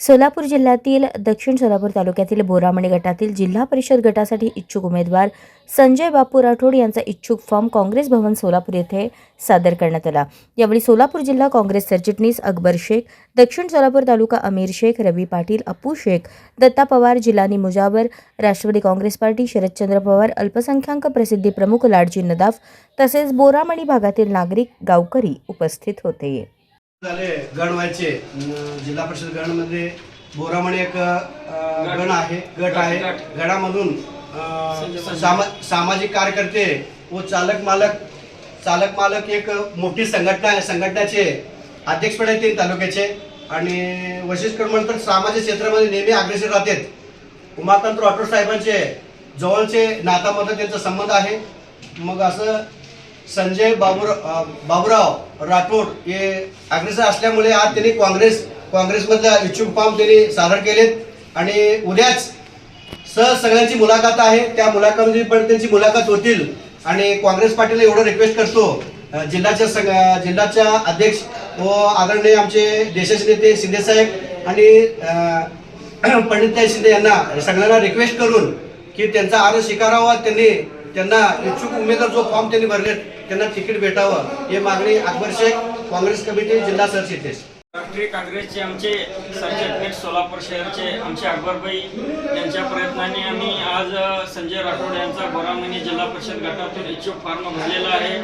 सोलापूर जिल्ह्यातील दक्षिण सोलापूर तालुक्यातील बोरामणी गटातील जिल्हा परिषद गटासाठी इच्छुक उमेदवार संजय बापू राठोड यांचा इच्छुक फॉर्म काँग्रेस भवन सोलापूर येथे सादर करण्यात आला. यावेळी सोलापूर जिल्हा काँग्रेस सरचिटणीस अकबर शेख दक्षिण सोलापूर तालुका अमीर शेख रवी पाटील अप्पू शेख दत्ता पवार जिलानी मुजावर राष्ट्रवादी काँग्रेस पार्टी शरदचंद्र पवार अल्पसंख्याक प्रसिद्धी प्रमुख लाडजी नदाफ तसेच बोरामणी भागातील नागरिक गावकरी उपस्थित होते. झाले गण व्हायचे जिल्हा परिषद गणमध्ये बोरामणी एक अं, गण आहे गट आहे. गणामधून सामा सामाजिक कार्यकर्ते व चालक मालक चालक मालक एक मोठी संघटना आहे. संघटनेचे अध्यक्षपद आहेत तीन तालुक्याचे. आणि क्रमांक म्हणतात सामाजिक क्षेत्रामध्ये नेहमी अग्रेसर राहतात. उमाकांत राठोड साहेबांचे जवळचे नातामध्ये त्यांचा संबंध आहे. मग असं संजय बाबूर अं, बाबूराव राठोड हे अग्रेसर असल्यामुळे आज त्यांनी काँग्रेस काँग्रेसमधल्या इच्छुक फॉर्म त्यांनी सादर केलेत. आणि उद्याच सह सगळ्यांची मुलाखत आहे त्या मुलाखतीमध्ये पण त्यांची मुलाखत होतील. आणि काँग्रेस पार्टीला एवढं रिक्वेस्ट करतो जिल्ह्याच्या सग जिल्ह्याच्या अध्यक्ष व आदरणीय आमचे देशाचे नेते शिंदेसाहेब आणि अं, पंडितताई शिंदे यांना सगळ्यांना रिक्वेस्ट करून की त्यांचा आरोप स्वीकारावा त्यांनी त्यांना इच्छुक उमेदवार जो फॉर्म त्यांनी भरले त्यांना तिकीट भेटावं. हे मागणी अकबर शेख काँग्रेस कमिटी जिल्हा सरचिटणीस राष्ट्रीय काँग्रेसचे आमचे सरचिटणीस सोलापूर शहरचे आमचे अकबरबाई यांच्या प्रयत्नाने आम्ही आज संजय राठोड यांचा बोरामणी जिल्हा परिषद गटातून इच्छुक फॉर्म भरलेला आहे.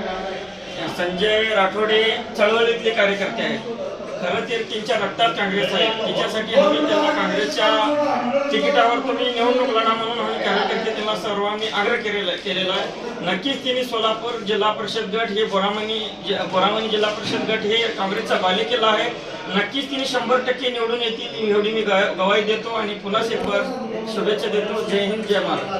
संजय राठोड हे चळवळीतले कार्यकर्ते आहेत. खरं तर त्यांच्या रक्तात काँग्रेस आहे. त्याच्यासाठी आम्ही त्यांना काँग्रेसच्या तिकिटावर तुम्ही निवडणूक लढा म्हणून आम्ही कार्यकर्ते त्यांना सर्वांनी आग्रह केलेला केलेला आहे. नक्कीच त्यांनी सोलापूर जिल्हा परिषद गट हे बोरामणी जि- बोरामणी जिल्हा परिषद गट हे काँग्रेसचा बालेकिल्ला आहे. नक्कीच तिने शंभर टक्के निवडून येतील. एवढी मी ग- गवाही देतो आणि पुन्हा एक शुभेच्छा देतो. जय हिंद जय महाराज